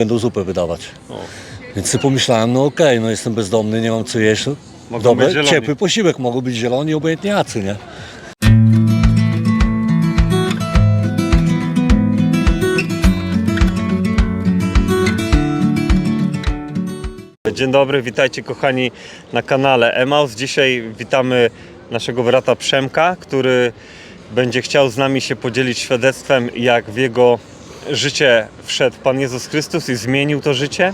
będą zupę wydawać. Więc sobie pomyślałem, no okej, no jestem bezdomny, nie mam co jeść. no Mogą być zieloni. ciepły posiłek, mogą być zieloni, obojętnie jacy, nie? Dzień dobry, witajcie kochani na kanale Emaus. Dzisiaj witamy naszego brata Przemka, który będzie chciał z nami się podzielić świadectwem, jak w jego życie wszedł Pan Jezus Chrystus i zmienił to życie.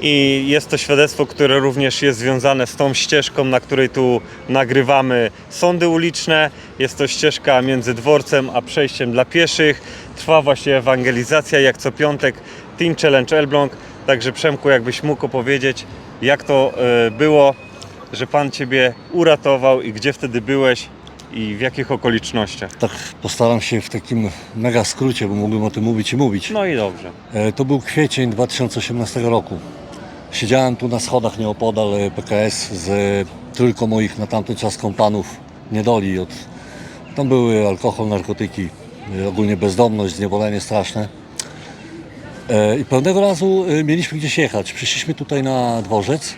I jest to świadectwo, które również jest związane z tą ścieżką, na której tu nagrywamy sądy uliczne. Jest to ścieżka między dworcem a przejściem dla pieszych. Trwa właśnie ewangelizacja, jak co piątek Team Challenge Elbląg. Także Przemku, jakbyś mógł opowiedzieć, jak to e, było, że Pan Ciebie uratował i gdzie wtedy byłeś i w jakich okolicznościach. Tak postaram się w takim mega skrócie, bo mógłbym o tym mówić i mówić. No i dobrze. E, To był kwiecień 2018 roku. Siedziałem tu na schodach nieopodal e, PKS z e, trójką moich na tamten czas kompanów niedoli. Od... Tam były alkohol, narkotyki, e, ogólnie bezdomność, zniewolenie straszne. E, I pewnego razu e, mieliśmy gdzieś jechać. Przyszliśmy tutaj na dworzec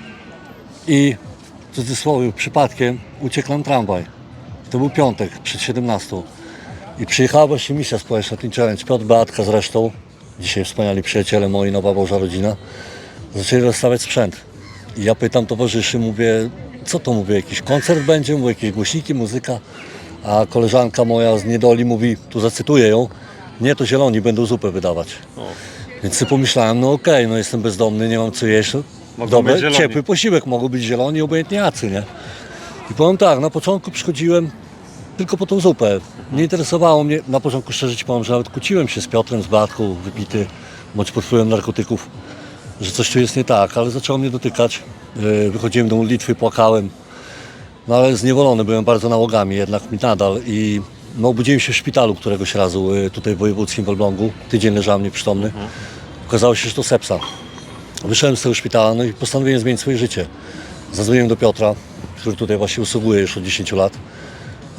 i w cudzysłowie przypadkiem uciekł nam tramwaj. To był piątek przed 17. I przyjechała właśnie misja społeczna Teen Challenge. Piotr Beatka zresztą, dzisiaj wspaniali przyjaciele moi, nowa Boża rodzina, zaczęli rozstawiać sprzęt. I ja pytam towarzyszy, mówię, co to mówię, jakiś koncert będzie, mówię, jakieś głośniki, muzyka. A koleżanka moja z Niedoli mówi, tu zacytuję ją, nie, to zieloni będą zupę wydawać. O. Więc sobie pomyślałem, no okej, no jestem bezdomny, nie mam co jeść. Mogą Dobre, ciepły posiłek, mogą być zieloni, obojętnie jacy, nie? I powiem tak, na początku przychodziłem tylko po tą zupę. Nie interesowało mnie, na początku szczerze Ci powiem, że nawet kłóciłem się z Piotrem, z Batką, wypity, bądź pod wpływem narkotyków, że coś tu jest nie tak, ale zaczęło mnie dotykać. Yy, Wychodziłem do modlitwy, płakałem, no ale zniewolony byłem bardzo nałogami, jednak mi nadal i no, obudziłem się w szpitalu któregoś razu yy, tutaj w wojewódzkim w Elblągu. Tydzień leżałem nieprzytomny. Okazało się, że to sepsa. Wyszedłem z tego szpitala no i postanowiłem zmienić swoje życie. Zadzwoniłem do Piotra, który tutaj właśnie usługuje już od 10 lat,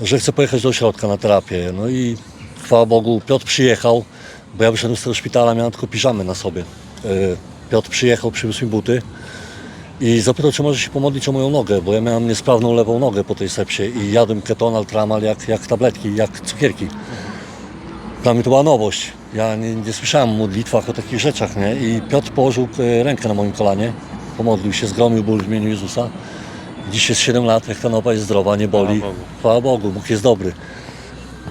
że chcę pojechać do ośrodka na terapię. No i chwała Bogu, Piotr przyjechał, bo ja wyszedłem z tego szpitala, miałem tylko piżamy na sobie. Yy, Piotr przyjechał, przywiózł mi buty i zapytał, czy może się pomodlić o moją nogę, bo ja miałem niesprawną lewą nogę po tej sepsie i jadłem ketonal, tramal jak, jak tabletki, jak cukierki. Dla mnie to była nowość. Ja nie, nie słyszałem o modlitwach, o takich rzeczach, nie? I Piotr położył e, rękę na moim kolanie, pomodlił się, zgromił ból w imieniu Jezusa. Dziś jest 7 lat, jak ta nowa jest zdrowa, nie boli. Chwała Bogu. Chwała Bogu, Bóg jest dobry.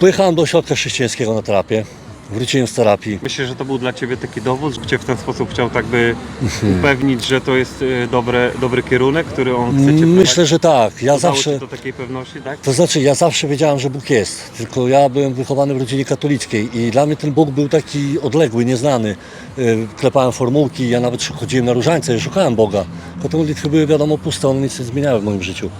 Pojechałem do ośrodka chrześcijańskiego na terapię. Wróciłem z terapii. Myślę, że to był dla Ciebie taki dowód, gdzie w ten sposób chciał tak by upewnić, że to jest y, dobre, dobry kierunek, który on chce Cię Myślę, że tak. Ja Dodało zawsze... Do takiej pewności, tak? To znaczy, ja zawsze wiedziałem, że Bóg jest, tylko ja byłem wychowany w rodzinie katolickiej i dla mnie ten Bóg był taki odległy, nieznany. Yy, Klepałem formułki, ja nawet chodziłem na różańce i szukałem Boga. Tylko te modlitwy były wiadomo puste, one nic nie zmieniały w moim życiu.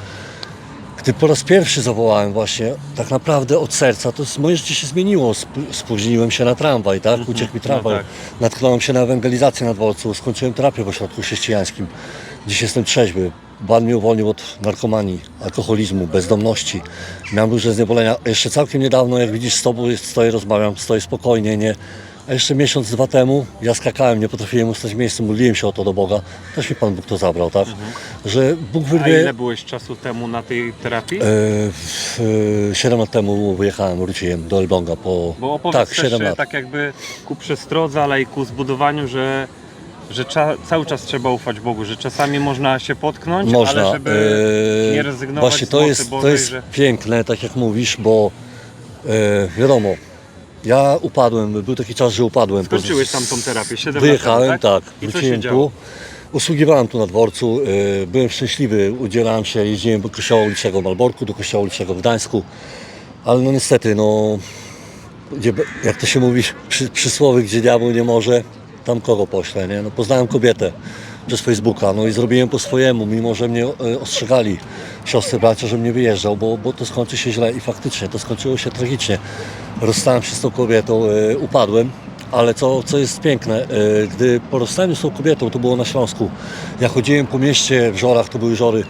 Gdy po raz pierwszy zawołałem właśnie tak naprawdę od serca, to moje życie się zmieniło. Sp- Spóźniłem się na tramwaj, tak? Uciekł mi tramwaj. no tak. Natknąłem się na ewangelizację na dworcu, skończyłem terapię w ośrodku chrześcijańskim. Dziś jestem trzeźwy. Pan mnie uwolnił od narkomanii, alkoholizmu, bezdomności. Miałem duże zniewolenia. Jeszcze całkiem niedawno, jak widzisz, z Tobą stoję, rozmawiam, stoję spokojnie, nie... A jeszcze miesiąc, dwa temu ja skakałem, nie potrafiłem ustać w miejscu, modliłem się o to do Boga. Też mi Pan Bóg to zabrał, tak? Że Bóg Mhm. A wyrwie... ile byłeś czasu temu na tej terapii? E, w, e, 7 lat temu wyjechałem, wróciłem do Elbląga po... Bo opowiedz tak, też 7 e, lat. tak jakby ku przestrodze, ale i ku zbudowaniu, że, że cza, cały czas trzeba ufać Bogu, że czasami można się potknąć, Można. ale żeby e, nie rezygnować Właśnie z to mocy jest, to Bożej, jest że... piękne, tak jak mówisz, bo e, wiadomo, ja upadłem, był taki czas, że upadłem. Skończyłeś tam tą terapię, 7 Wyjechałem, lat temu, tak, I co się wróciłem działo? tu. Usługiwałem tu na dworcu, e, byłem szczęśliwy, udzielałem się, jeździłem do kościoła ulicznego w Malborku, do kościoła ulicznego w Gdańsku, ale no niestety, no, gdzie, jak to się mówi przy, przysłowie, gdzie diabeł nie może, tam kogo pośle, nie? No, poznałem kobietę przez Facebooka, no i zrobiłem po swojemu, mimo że mnie e, ostrzegali siostry, bracia, żebym nie wyjeżdżał, bo, bo to skończy się źle i faktycznie to skończyło się tragicznie. Rozstałem się z tą kobietą, e, upadłem, ale co, co jest piękne, e, gdy po rozstaniu z tą kobietą, to było na Śląsku, ja chodziłem po mieście w żorach, to były żory,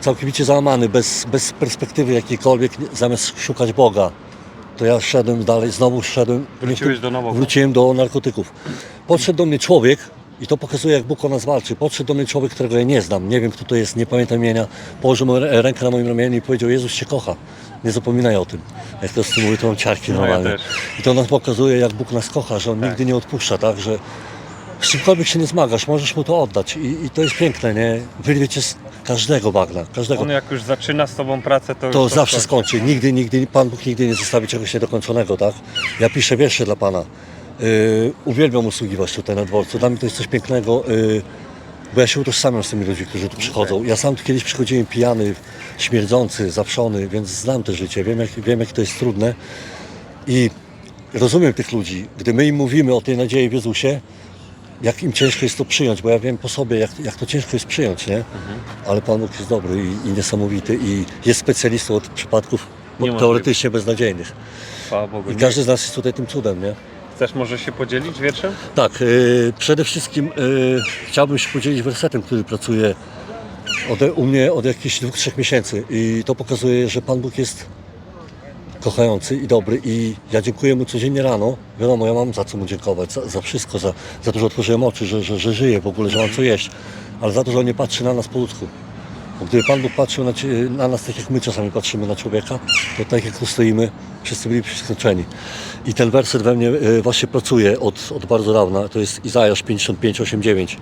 całkowicie załamany, bez, bez perspektywy jakiejkolwiek, zamiast szukać Boga. To ja szedłem dalej, znowu szedłem. Wróciłeś do. Wróciłem do narkotyków. Podszedł do mnie człowiek, I to pokazuje, jak Bóg o nas walczy. Podszedł do mnie człowiek, którego ja nie znam, nie wiem kto to jest, nie pamiętam imienia. Położył rękę na moim ramieniu i powiedział, Jezus Cię kocha. Nie zapominaj o tym. Jak to z tym mówię, to mam ciarki No, ja normalnie. też. I to nas pokazuje, jak Bóg nas kocha, że On nigdy nie odpuszcza, tak? Że z czymkolwiek się nie zmagasz, możesz Mu to oddać. I, i to jest piękne, nie? Wyrwie Cię z każdego bagna, każdego. On jak już zaczyna z tobą pracę, to, To już zawsze skończy. Nigdy, nigdy, Pan Bóg nigdy nie zostawi czegoś niedokończonego, tak? Ja piszę wiersze dla Pana. Yy, uwielbiam usługiwać tutaj na dworcu. Dla mnie to jest coś pięknego, yy, bo ja się utożsamiam z tymi ludźmi, którzy tu przychodzą. Ja sam tu kiedyś przychodziłem pijany, śmierdzący, zawszony, więc znam to życie, wiem jak, wiem jak to jest trudne i rozumiem tych ludzi. Gdy my im mówimy o tej nadziei w Jezusie, jak im ciężko jest to przyjąć, bo ja wiem po sobie, jak, jak to ciężko jest przyjąć, nie? Ale Pan Bóg jest dobry i, i niesamowity i jest specjalistą od przypadków teoretycznie beznadziejnych. Chwała Bogu. I każdy z nas jest tutaj tym cudem, nie? Chcesz może się podzielić wierszem? Tak, yy, przede wszystkim yy, chciałbym się podzielić wersetem, który pracuje ode, u mnie od jakichś dwóch, trzech miesięcy i to pokazuje, że Pan Bóg jest kochający i dobry i ja dziękuję Mu codziennie rano. Wiadomo, ja mam za co Mu dziękować, za, za wszystko, za, za to, że otworzyłem oczy, że, że, że żyję w ogóle, że mam co jeść, ale za to, że On nie patrzy na nas po ludzku. Bo gdyby Pan Bóg patrzył na, na nas tak, jak my czasami patrzymy na człowieka, to tak jak tu stoimy, wszyscy byli skończeni. I ten werset we mnie e, właśnie pracuje od, od bardzo dawna. To jest Izajasz 55, 8, 9.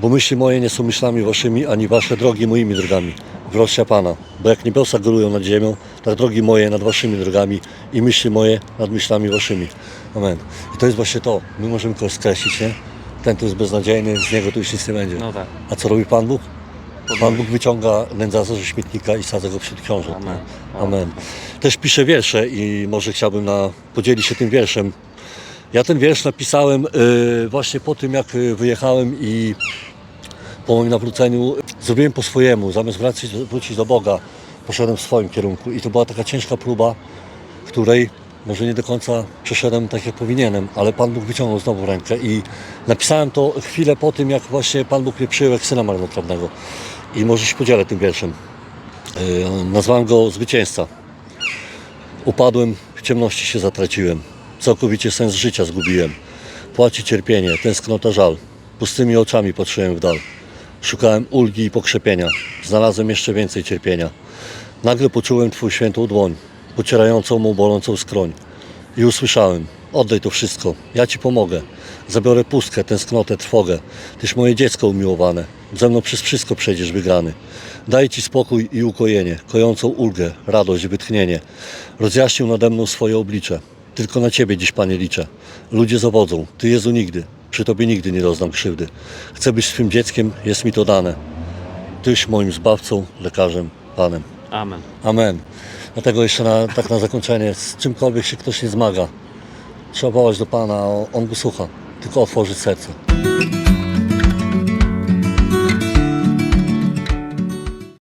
Bo myśli moje nie są myślami waszymi, ani wasze drogi moimi drogami. Wrościa Pana. Bo jak niebiosa górują nad ziemią, tak drogi moje nad waszymi drogami i myśli moje nad myślami waszymi. Amen. I to jest właśnie to. My możemy kogoś skreślić, nie? Ten tu jest beznadziejny, z niego tu już nic nie będzie. No tak. A co robi Pan Bóg? Pan Bóg wyciąga nędzarza ze śmietnika i sadza go wśród książek. Amen. Amen. Też piszę wiersze i może chciałbym na, podzielić się tym wierszem. Ja ten wiersz napisałem y, właśnie po tym, jak y, wyjechałem i po moim nawróceniu zrobiłem po swojemu. Zamiast wracać, wrócić do Boga, poszedłem w swoim kierunku. I to była taka ciężka próba, której może nie do końca przeszedłem tak, jak powinienem, ale Pan Bóg wyciągnął znowu rękę i napisałem to chwilę po tym, jak właśnie Pan Bóg mnie przyjął jak syna marnotrawnego. I może się podzielę tym wierszem. Yy, Nazwałem go Zwycięzca. Upadłem, w ciemności się zatraciłem. Całkowicie sens życia zgubiłem. Płaci cierpienie, tęsknota żal. Pustymi oczami patrzyłem w dal. Szukałem ulgi i pokrzepienia. Znalazłem jeszcze więcej cierpienia. Nagle poczułem Twój świętą dłoń, pocierającą mą bolącą skroń. I usłyszałem, oddaj to wszystko, ja Ci pomogę. Zabiorę pustkę, tęsknotę, trwogę. Tyś moje dziecko umiłowane, ze mną przez wszystko przejdziesz wygrany. Daj Ci spokój i ukojenie, kojącą ulgę, radość, wytchnienie. Rozjaśnił nade mną swoje oblicze. Tylko na Ciebie dziś, Panie, liczę. Ludzie zawodzą, Ty Jezu nigdy, przy Tobie nigdy nie doznam krzywdy. Chcę być swym dzieckiem, jest mi to dane. Tyś moim zbawcą, lekarzem, Panem. Amen. Amen. Dlatego jeszcze na, tak na zakończenie, z czymkolwiek się ktoś nie zmaga, trzeba wołać do Pana, On go słucha, tylko otworzyć serce.